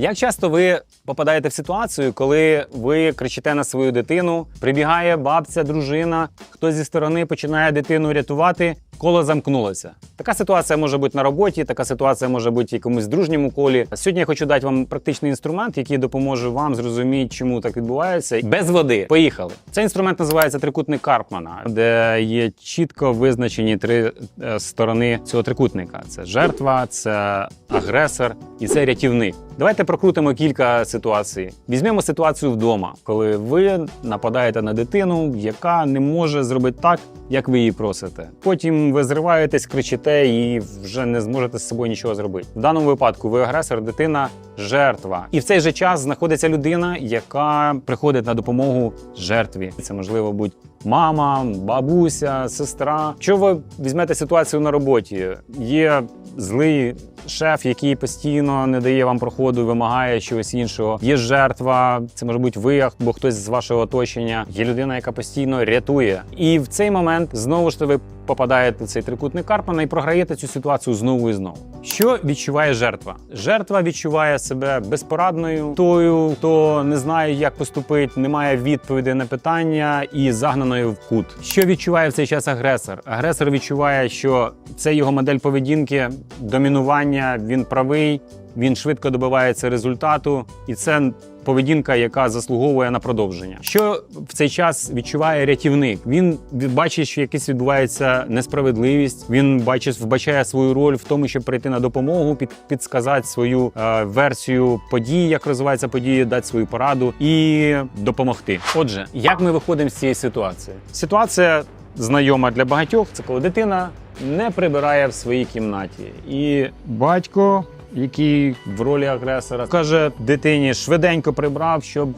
Як часто ви попадаєте в ситуацію, коли ви кричите на свою дитину, прибігає бабця, дружина, хтось зі сторони починає дитину рятувати, коло замкнулося. Така ситуація може бути на роботі, така ситуація може бути в якомусь дружньому колі. Сьогодні я хочу дати вам практичний інструмент, який допоможе вам зрозуміти, чому так відбувається. Без води. Поїхали. Цей інструмент називається трикутник Карпмана, де є чітко визначені три е, сторони цього трикутника: це жертва, це агресор і це рятівник. Давайте прокрутимо кілька ситуацій. Візьмемо ситуацію вдома, коли ви нападаєте на дитину, яка не може зробити так, як ви її просите. Потім ви зриваєтесь, кричите і вже не зможете з собою нічого зробити. В даному випадку ви агресор, дитина жертва. І в цей же час знаходиться людина, яка приходить на допомогу жертві. Це можливо будь мама, бабуся, сестра. Якщо ви візьмете ситуацію на роботі, є злий шеф, який постійно не дає вам проходу, вимагає чогось іншого. Є жертва, це може бути ви або хтось з вашого оточення. Є людина, яка постійно рятує. І в цей момент знову ж таки попадаєте в цей трикутник Карпмана і програєте цю ситуацію знову і знову. Що відчуває жертва? Жертва відчуває себе безпорадною, тою, хто не знає, як поступити, не має відповіді на питання і загнаною в кут. Що відчуває в цей час агресор? Агресор відчуває, що це його модель поведінки, домінування, він правий, він швидко добивається результату, і це поведінка, яка заслуговує на продовження. Що в цей час відчуває рятівник? Він бачить, що якась відбувається несправедливість. Він бачить, вбачає свою роль в тому, щоб прийти на допомогу, під, підсказати свою е, версію подій, як розвиваються події, дати свою пораду і допомогти. Отже, як ми виходимо з цієї ситуації? Ситуація знайома для багатьох. Це коли дитина не прибирає в своїй кімнаті, і батько який в ролі агресора каже дитині швиденько прибрав, щоб,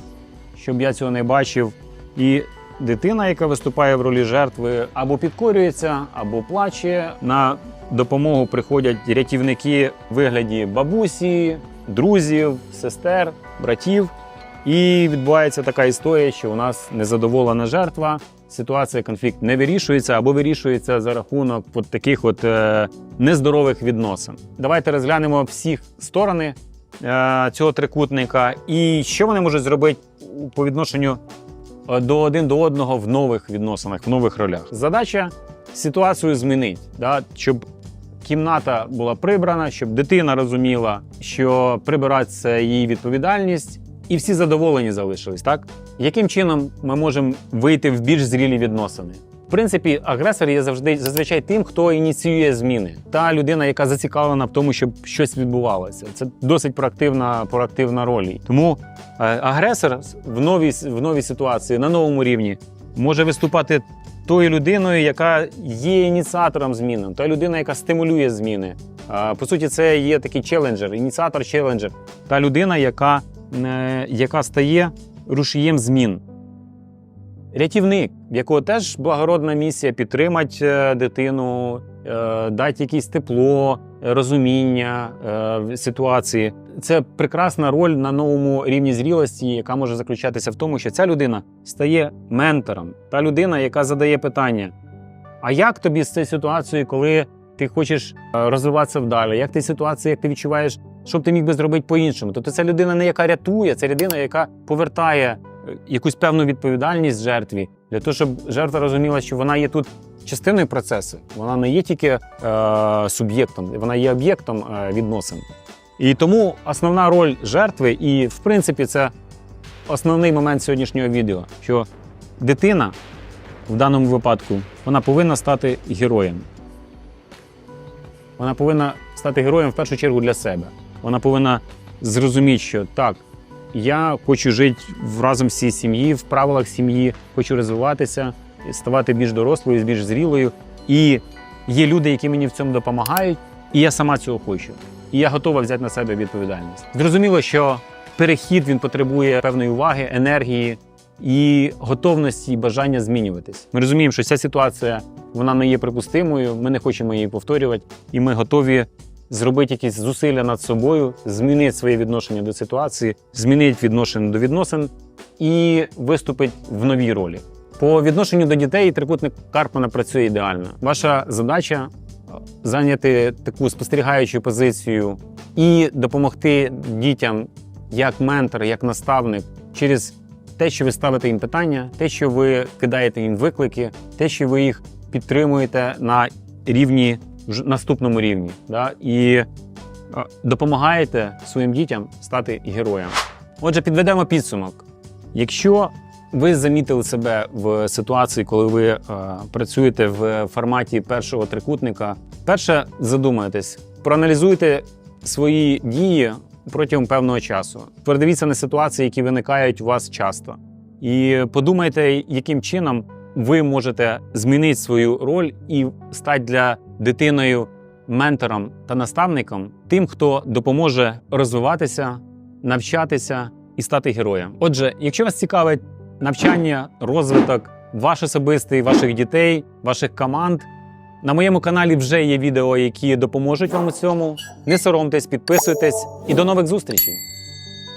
щоб я цього не бачив. І дитина, яка виступає в ролі жертви, або підкорюється, або плаче. На допомогу приходять рятівники в вигляді бабусі, друзів, сестер, братів. І відбувається така історія, що у нас незадоволена жертва. Ситуація, конфлікт не вирішується або вирішується за рахунок от таких от е, нездорових відносин. Давайте розглянемо всі сторони е, цього трикутника і що вони можуть зробити по відношенню е, до один до одного в нових відносинах, в нових ролях. Задача ситуацію змінити, да, щоб кімната була прибрана, щоб дитина розуміла, що прибирати це її відповідальність, і всі задоволені залишились, так? Яким чином ми можемо вийти в більш зрілі відносини? В принципі, агресор є завжди зазвичай тим, хто ініціює зміни. Та людина, яка зацікавлена в тому, щоб щось відбувалося. Це досить проактивна, проактивна роль. Тому е, агресор в новій, в новій ситуації на новому рівні може виступати тою людиною, яка є ініціатором змін, та людина, яка стимулює зміни. По суті, це є такий челенджер, ініціатор челенджер. Та людина, яка, яка стає рушієм змін. Рятівник, в якого теж благородна місія підтримати е, дитину, е, дати якесь тепло, е, розуміння е, ситуації. Це прекрасна роль на новому рівні зрілості, яка може заключатися в тому, що ця людина стає ментором, та людина, яка задає питання: а як тобі з цією ситуацією, коли ти хочеш е, розвиватися вдалі? Як ти ситуація, як ти відчуваєш, що б ти міг би зробити по-іншому? Тобто це людина не яка рятує, це людина, яка повертає е, якусь певну відповідальність жертві для того, щоб жертва розуміла, що вона є тут частиною процесу. Вона не є тільки е, суб'єктом, вона є об'єктом е, відносин. І тому основна роль жертви, і в принципі, це основний момент сьогоднішнього відео, що дитина в даному випадку вона повинна стати героєм. Вона повинна стати героєм в першу чергу для себе. Вона повинна зрозуміти, що так, я хочу жити разом з сім'ї, в правилах сім'ї, хочу розвиватися, ставати більш дорослою, більш зрілою. І є люди, які мені в цьому допомагають, і я сама цього хочу. І я готова взяти на себе відповідальність. Зрозуміло, що перехід він потребує певної уваги, енергії і готовності і бажання змінюватись. Ми розуміємо, що ця ситуація вона не є припустимою. Ми не хочемо її повторювати, і ми готові зробити якісь зусилля над собою, змінити своє відношення до ситуації, змінити відношення до відносин і виступити в новій ролі. По відношенню до дітей трикутник Карпмана працює ідеально. Ваша задача е, зайняти таку спостерігаючу позицію і допомогти дітям як ментор, як наставник через те, що ви ставите їм питання, те, що ви кидаєте їм виклики, те, що ви їх підтримуєте на рівні ж- наступному рівні, да? і допомагаєте своїм дітям стати героєм. Отже, підведемо підсумок. Якщо ви замітили себе в ситуації, коли ви е, працюєте в форматі першого трикутника, перше задумайтесь, проаналізуйте свої дії протягом певного часу. Передивіться на ситуації, які виникають у вас часто, і подумайте, яким чином ви можете змінити свою роль і стати для дитиною ментором та наставником, тим, хто допоможе розвиватися, навчатися і стати героєм. Отже, якщо вас цікавить навчання, розвиток, ваш особистий, ваших дітей, ваших команд. На моєму каналі вже є відео, які допоможуть вам у цьому. Не соромтесь, підписуйтесь і до нових зустрічей!